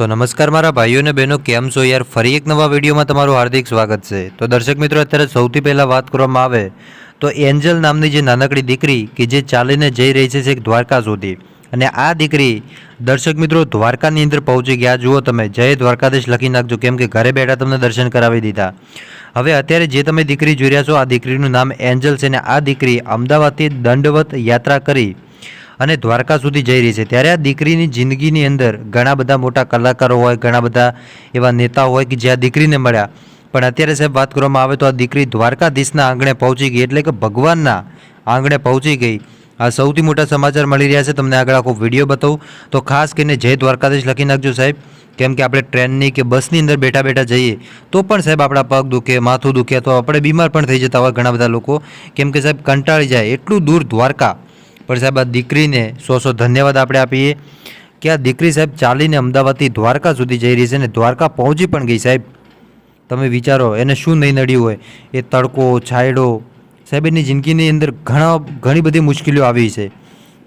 તો નમસ્કાર મારા ભાઈઓ અને બહેનો, કેમ છો યાર? ફરી એક નવા વિડીયોમાં તમારું હાર્દિક સ્વાગત છે. તો દર્શક મિત્રો, અત્યારે સૌથી પહેલાં વાત કરવામાં આવે તો એન્જલ નામની જે નાનકડી દીકરી કે જે ચાલીને જઈ રહી છે એક દ્વારકા સુધી. અને આ દીકરી દર્શક મિત્રો દ્વારકાની અંદર પહોંચી ગયા. જુઓ તમે, જય દ્વારકાધીશ લખી નાખજો, કેમ કે ઘરે બેઠા તમને દર્શન કરાવી દીધા. હવે અત્યારે જે તમે દીકરી જોઈ રહ્યા છો, આ દીકરીનું નામ એન્જલ છે અને આ દીકરી અમદાવાદથી દંડવત યાત્રા કરી અને દ્વારકા સુધી જઈ રહી છે. ત્યારે આ દીકરીની જિંદગીની અંદર ઘણા બધા મોટા કલાકારો હોય, ઘણા બધા એવા નેતાઓ હોય કે જે આ દીકરીને મળ્યા. પણ અત્યારે સાહેબ વાત કરવામાં આવે તો આ દીકરી દ્વારકાધીશના આંગણે પહોંચી ગઈ એટલે કે ભગવાનના આંગણે પહોંચી ગઈ. આ સૌથી મોટા સમાચાર મળી રહ્યા છે. તમને આગળ આખો વીડિયો બતાવું. તો ખાસ કરીને જય દ્વારકાધીશ લખી નાખજો સાહેબ. કેમ કે આપણે ટ્રેનની કે બસની અંદર બેઠા બેઠા જઈએ, તો પણ સાહેબ આપણા પગ દુખે, માથું દુખે તો આપણે બીમાર પણ થઈ જતા હોય ઘણા બધા લોકો. કેમ કે સાહેબ કંટાળી જાય. એટલું દૂર દ્વારકા પણ સાહેબ, આ દીકરીને સો સો ધન્યવાદ આપણે આપીએ. કે આ દીકરી સાહેબ ચાલીને અમદાવાદથી દ્વારકા સુધી જઈ રહી છે અને દ્વારકા પહોંચી પણ ગઈ સાહેબ. તમે વિચારો, એને શું નહીં નડ્યું હોય? એ તડકો, છાયડો. સાહેબ, એની જિંદગીની અંદર ઘણા, ઘણી બધી મુશ્કેલીઓ આવી છે.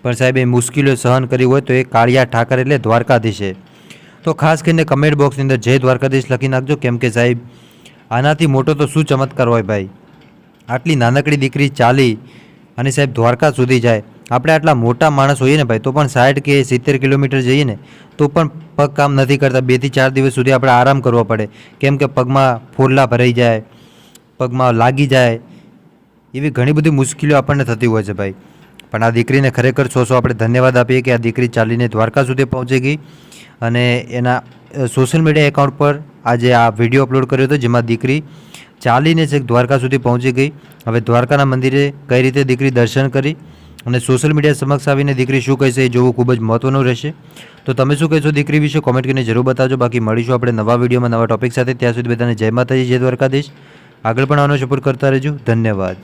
પણ સાહેબ, એ મુશ્કેલીઓ સહન કરી હોય તો એ કાળિયા ઠાકર એટલે દ્વારકાધીશે તો ખાસ કરીને કમેન્ટ બોક્સની અંદર જય દ્વારકાધીશ લખી નાખજો. કેમ કે સાહેબ, આનાથી મોટો તો શું ચમત્કાર હોય ભાઈ? આટલી નાનકડી દીકરી ચાલી અને સાહેબ દ્વારકા સુધી જાય. આપણે આટલા મોટા માણસ હોઈએ ને ભાઈ, તો પણ સાઠ કે સિત્તેર કિલોમીટર જઈએ ને તો પણ પગ કામ નથી કરતા. બેથી ચાર દિવસ સુધી આપણે આરામ કરવો પડે. કેમ કે પગમાં ફોરલા ભરાઈ જાય, પગમાં લાગી જાય. એવી ઘણી બધી મુશ્કેલીઓ આપણને થતી હોય છે ભાઈ. પણ આ દીકરીને ખરેખર સો સો આપણે ધન્યવાદ આપીએ કે આ દીકરી ચાલીને દ્વારકા સુધી પહોંચી ગઈ. અને એના સોશિયલ મીડિયા એકાઉન્ટ પર આજે આ વીડિયો અપલોડ કર્યો હતો, જેમાં દીકરી ચાલીને છેક દ્વારકા સુધી પહોંચી ગઈ. હવે દ્વારકાના મંદિરે કઈ રીતે દીકરી દર્શન કરી અને સોશિયલ મીડિયા સમક્ષ આવીને દીકરી શું કહેશે એ જોવું ખૂબ જ મહત્વનું રહેશે. તો તમે શું કહેશો દીકરી વિશે? કોમેન્ટ કરીને જરૂર બતાવજો. બાકી મળીશું આપણે નવા વિડીયોમાં નવા ટોપિક સાથે. ત્યાં સુધી બધાને જય માતાજી, જય દ્વારકાધીશ. આગળ પણ આનો સપોર્ટ કરતા રહેજો. ધન્યવાદ.